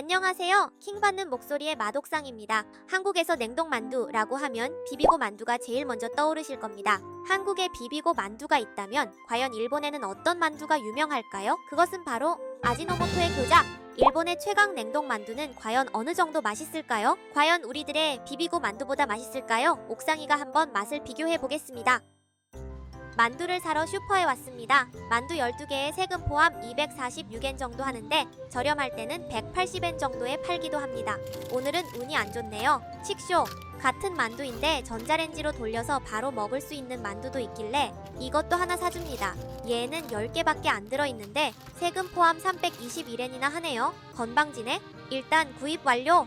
안녕하세요. 킹 받는 목소리의 마독상입니다. 한국에서 냉동 만두라고 하면 비비고 만두가 제일 먼저 떠오르실 겁니다. 한국에 비비고 만두가 있다면 과연 일본에는 어떤 만두가 유명할까요? 그것은 바로 아지노모토의 교자. 일본의 최강 냉동 만두는 과연 어느 정도 맛있을까요? 과연 우리들의 비비고 만두보다 맛있을까요? 옥상이가 한번 맛을 비교해 보겠습니다. 만두를 사러 슈퍼에 왔습니다. 만두 12개에 세금 포함 246엔 정도 하는데 저렴할 때는 180엔 정도에 팔기도 합니다. 오늘은 운이 안 좋네요. 칙쇼. 같은 만두인데 전자레인지로 돌려서 바로 먹을 수 있는 만두도 있길래 이것도 하나 사줍니다. 얘는 10개밖에 안 들어있는데 세금 포함 321엔이나 하네요. 건방지네. 일단 구입 완료.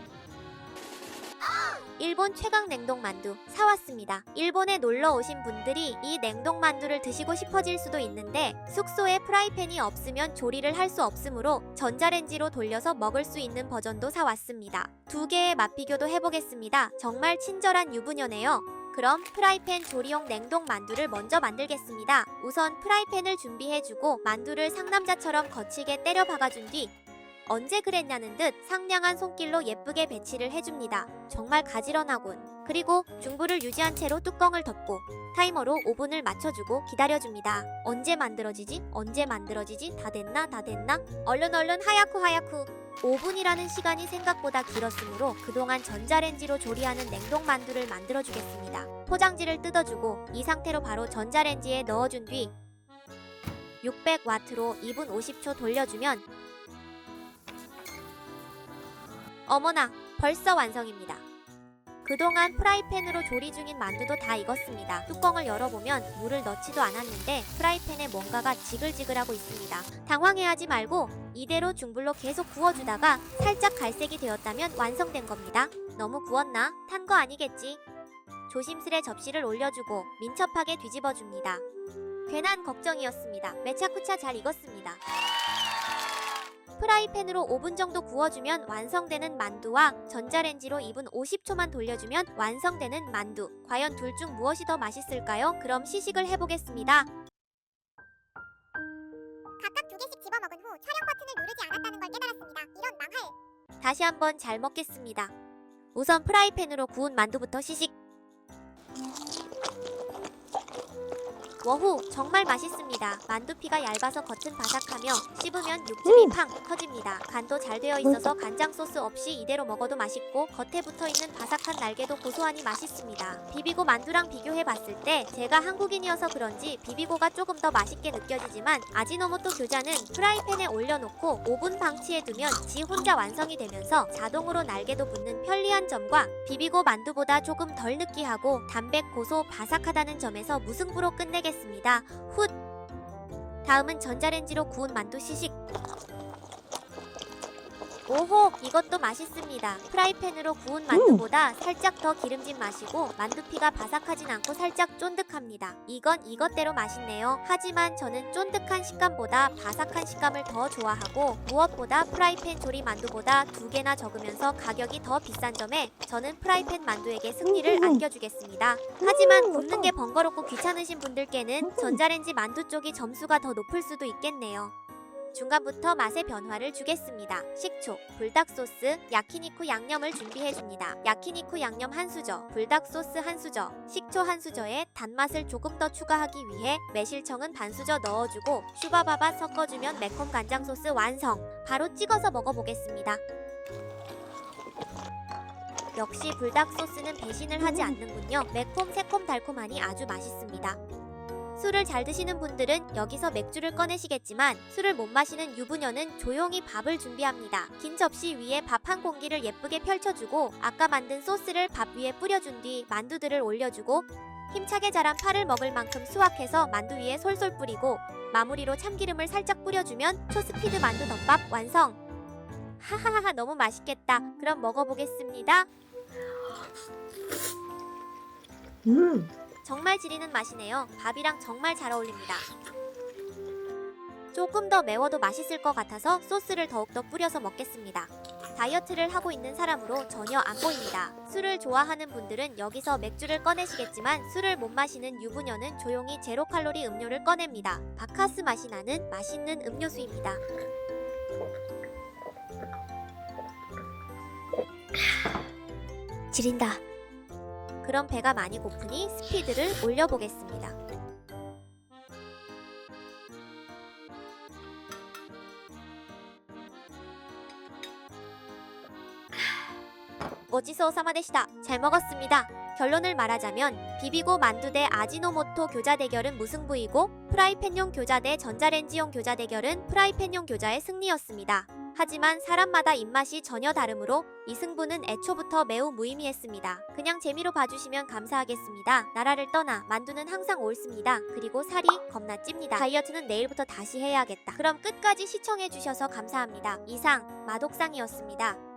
일본 최강 냉동 만두 사왔습니다. 일본에 놀러 오신 분들이 이 냉동 만두를 드시고 싶어질 수도 있는데 숙소에 프라이팬이 없으면 조리를 할 수 없으므로 전자레인지로 돌려서 먹을 수 있는 버전도 사왔습니다. 두 개의 맛 비교도 해보겠습니다. 정말 친절한 유부녀네요. 그럼 프라이팬 조리용 냉동 만두를 먼저 만들겠습니다. 우선 프라이팬을 준비해주고 만두를 상남자처럼 거칠게 때려 박아준 뒤 언제 그랬냐는 듯 상냥한 손길로 예쁘게 배치를 해줍니다. 정말 가지런하군. 그리고 중불을 유지한 채로 뚜껑을 덮고 타이머로 5분을 맞춰주고 기다려줍니다. 언제 만들어지지? 언제 만들어지지? 다 됐나? 다 됐나? 얼른 얼른 하야쿠 하야쿠. 5분이라는 시간이 생각보다 길었으므로 그동안 전자레인지로 조리하는 냉동 만두를 만들어 주겠습니다. 포장지를 뜯어주고 이 상태로 바로 전자레인지에 넣어준 뒤 600와트로 2분 50초 돌려주면 어머나, 벌써 완성입니다. 그동안 프라이팬으로 조리 중인 만두도 다 익었습니다. 뚜껑을 열어보면 물을 넣지도 않았는데 프라이팬에 뭔가가 지글지글하고 있습니다. 당황해하지 말고 이대로 중불로 계속 구워주다가 살짝 갈색이 되었다면 완성된 겁니다. 너무 구웠나? 탄 거 아니겠지? 조심스레 접시를 올려주고 민첩하게 뒤집어줍니다. 괜한 걱정이었습니다. 매차쿠차 잘 익었습니다. 프라이팬으로 5분 정도 구워주면 완성되는 만두와 전자레인지로 2분 50초만 돌려주면 완성되는 만두. 과연 둘 중 무엇이 더 맛있을까요? 그럼 시식을 해보겠습니다. 각각 두 개씩 집어 먹은 후 촬영 버튼을 누르지 않았다는 걸 깨달았습니다. 이런 망할. 다시 한번 잘 먹겠습니다. 우선 프라이팬으로 구운 만두부터 시식. 워후 정말 맛있습니다. 만두피가 얇아서 겉은 바삭하며 씹으면 육즙이 팡 터집니다. 간도 잘 되어 있어서 간장 소스 없이 이대로 먹어도 맛있고 겉에 붙어 있는 바삭한 날개도 고소하니 맛있습니다. 비비고 만두랑 비교해 봤을 때 제가 한국인이어서 그런지 비비고가 조금 더 맛있게 느껴지지만 아지노모토 교자는 프라이팬에 올려놓고 5분 방치해 두면 지 혼자 완성이 되면서 자동으로 날개도 붙는 편리한 점과 비비고 만두보다 조금 덜 느끼하고 담백 고소 바삭하다는 점에서 무승부로 끝내겠습니다. 훗. 다음은 전자레인지로 구운 만두 시식 오호 이것도 맛있습니다. 프라이팬으로 구운 만두보다 살짝 더 기름진 맛이고 만두피가 바삭하진 않고 살짝 쫀득합니다. 이건 이것대로 맛있네요. 하지만 저는 쫀득한 식감보다 바삭한 식감을 더 좋아하고 무엇보다 프라이팬 조리 만두보다 두 개나 적으면서 가격이 더 비싼 점에 저는 프라이팬 만두에게 승리를 안겨주겠습니다. 하지만 굽는 게 번거롭고 귀찮으신 분들께는 전자레인지 만두 쪽이 점수가 더 높을 수도 있겠네요 중간부터 맛의 변화를 주겠습니다. 식초, 불닭 소스, 야키니쿠 양념을 준비해 줍니다. 야키니쿠 양념 한 수저, 불닭 소스 한 수저, 식초 한 수저에 단맛을 조금 더 추가하기 위해 매실청은 반 수저 넣어주고 슈바바바 섞어주면 매콤 간장 소스 완성. 바로 찍어서 먹어보겠습니다. 역시 불닭 소스는 배신을 하지 않는군요. 매콤, 새콤, 달콤하니 아주 맛있습니다. 술을 잘 드시는 분들은 여기서 맥주를 꺼내시겠지만 술을 못 마시는 유부녀는 조용히 밥을 준비합니다. 긴 접시 위에 밥 한 공기를 예쁘게 펼쳐주고 아까 만든 소스를 밥 위에 뿌려준 뒤 만두들을 올려주고 힘차게 자란 파를 먹을 만큼 수확해서 만두 위에 솔솔 뿌리고 마무리로 참기름을 살짝 뿌려주면 초스피드 만두 덮밥 완성! 하하하하 너무 맛있겠다. 그럼 먹어보겠습니다. 음, 정말 지리는 맛이네요. 밥이랑 정말 잘 어울립니다. 조금 더 매워도 맛있을 것 같아서 소스를 더욱더 뿌려서 먹겠습니다. 다이어트를 하고 있는 사람으로 전혀 안 보입니다. 술을 좋아하는 분들은 여기서 맥주를 꺼내시겠지만 술을 못 마시는 유부녀는 조용히 제로 칼로리 음료를 꺼냅니다. 바카스 맛이 나는 맛있는 음료수입니다. 지린다. 그럼 배가 많이 고프니 스피드를 올려보겠습니다. 고지소 사마데시다. 잘 먹었습니다. 결론을 말하자면 비비고 만두 대 아지노모토 교자 대결은 무승부이고 프라이팬용 교자 대 전자레인지용 교자 대결은 프라이팬용 교자의 승리였습니다. 하지만 사람마다 입맛이 전혀 다르므로 이 승부는 애초부터 매우 무의미했습니다. 그냥 재미로 봐주시면 감사하겠습니다. 나라를 떠나 만두는 항상 옳습니다. 그리고 살이 겁나 찝니다. 다이어트는 내일부터 다시 해야겠다. 그럼 끝까지 시청해주셔서 감사합니다. 이상 마독상이었습니다.